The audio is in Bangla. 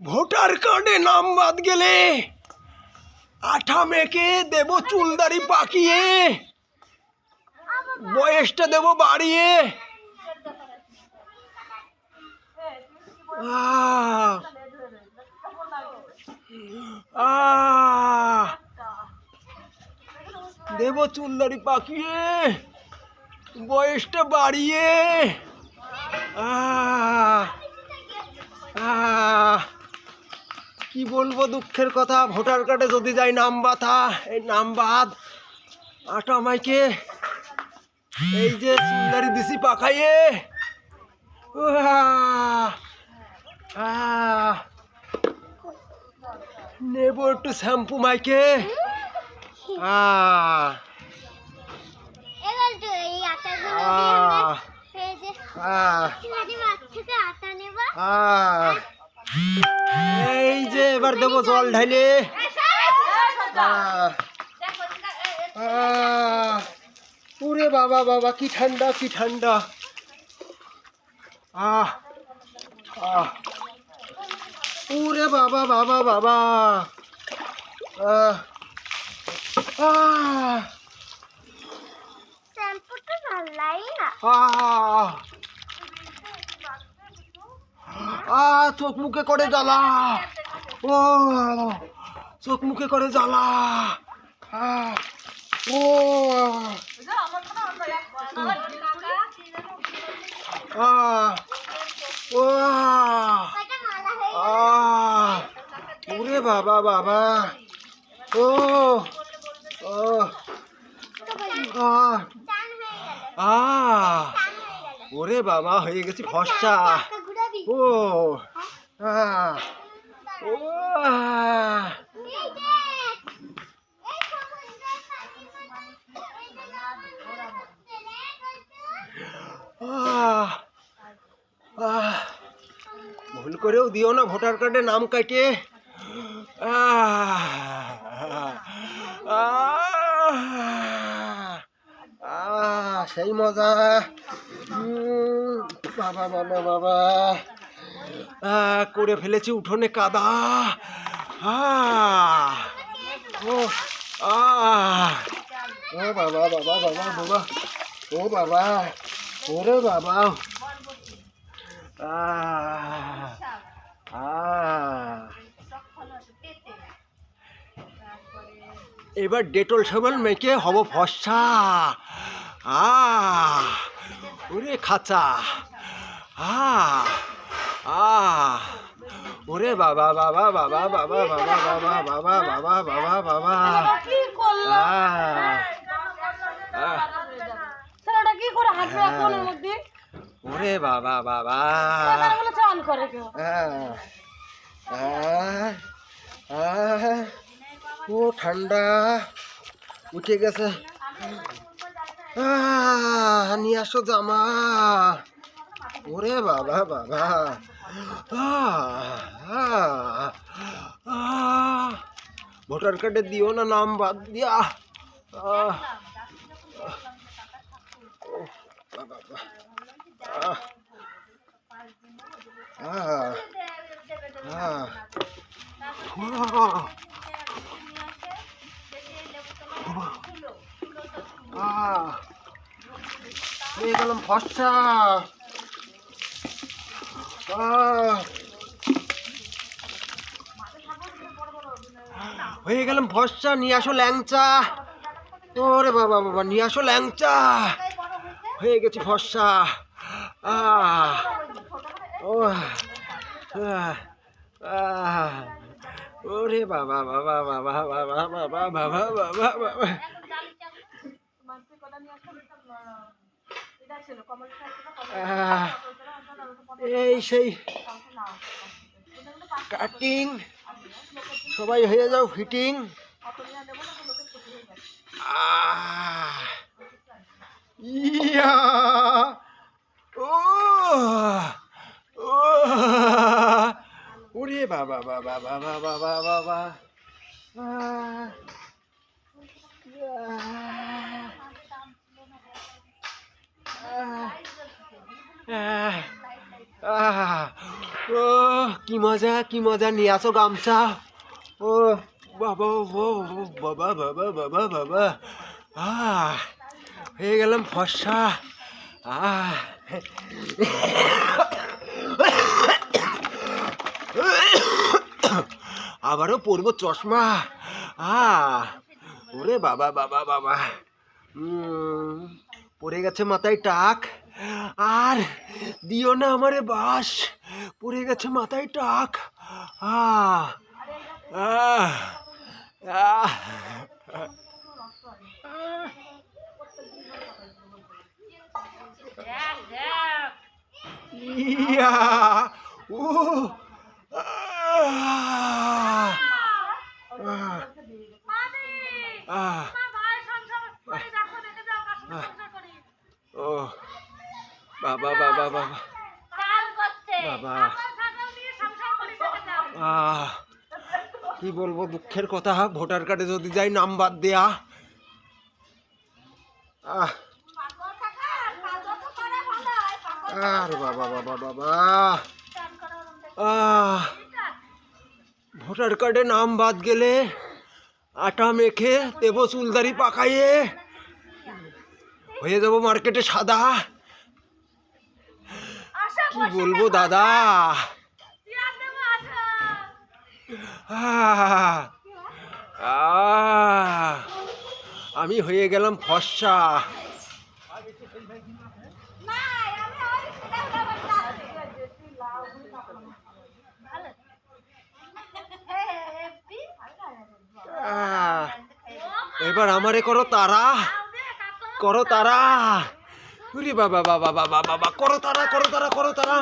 ভোটার কার্ডে নাম বাদ গেলে আঠা মেখে দেব চুলদারি পাকিয়ে। বয়সটা দেব বাড়িয়ে। দেব চুলদারি পাকিয়ে বয়সটা বাড়িয়ে। আহ আহ, কি বলব দুঃখের কথা? ভোটার কার্ডে যদি যাই নাম বাথা এই নাম বাদ আটা মাইকে এই যে সুন্দরী দিছি পাখাইয়ে নেব একটু শ্যাম্পু মাইকে হ্যাঁ নেবা। এই যে এবার দেবো জল ঢাইলে। আহ, আহ, ওরে বাবা বাবা কি ঠান্ডা কি ঠান্ডা। আহ। আহ। ওরে বাবা বাবা বাবা। আহ। আহ। আ, চোখ মুখে করে জ্বালা। ও, চোখ মুখে করে জ্বালা। ও। ওরে বাবা বাবা। ও ও। আ ওরে বাবা, হয়ে গেছি ফসা ও ভুল করেও দিও না ভোটার কার্ডে নাম কাটিয়ে। সেই মজা। বাবা বাবা বাবা। করে ফেলেছি উঠোনে কাদা। ও ও বাবা বাবা বাবা বাবা, ও বাবা, ওরে বাবা। এবার ডেটল সাবান মেখে হব ফসা। আহ ওরে খাঁচা। আহ আহ ওরে বাবা বাবা বাবা বাবা বাবা বাবা বাবা বাবা বাবা বাবা ওরে বাবা বাবা ও ঠান্ডা উঠে গেছে আহ, নিয়ে আসো জামা ওরে বাবা বাবা ভোটার কার্ডে দিও না নাম বাদ দিয়া হয়ে গেলাম ফসা হয়ে গেলাম ফসা নিয়ে আসো ল্যাংচা। ওরে বাবা বাবা, নিয়ে আসো ল্যাংচা। হয়ে গেছে আহ। ও ওরে বাবা বাবা বাবা বাবা বাবা বাবা বাবা বাবা এই সেই কাটিং সবাই হয়ে যাও ফিটিং। ইয়া ও ও ওরে বাবা বাবা বাবা বাবা বাবা আহ, আহ, আহ, আহ, ও কি মজা কি মজা, নিয়ে আসো গামছা। ও, বাবা ও বাবা বাবা বাবা বাবা। হয়ে গেলাম ফর্সা। আহ। আবারও পরবো চশমা। আহ, ওরে বাবা বাবা বাবা। পড়ে গেছে মাথায় টাক। আর দিও না আমারে বাস পড়ে গেছে মাথায় টাক। ইয়া ও আহ আহ আহ ও বাবা বাবা বাবা বাবা। আহ কি বলব দুঃখের কথা। ভোটার কার্ডে যদি যাই নাম বাদ দেয়া। আহ। আর বাবা বাবা বাবা আহ। ভোটার কার্ডে নাম বাদ গেলে আটা মেখে দেবো চুলদারি পাকাইয়ে হয়ে যাব মার্কেটে সাদা। কি বলব দাদা? আমি হয়ে গেলাম ফর্সা। এবার আমারে করো তারা। করো তারা। বাবা বাবা বাবা বাবা করো তারা করো তারা করো তারা।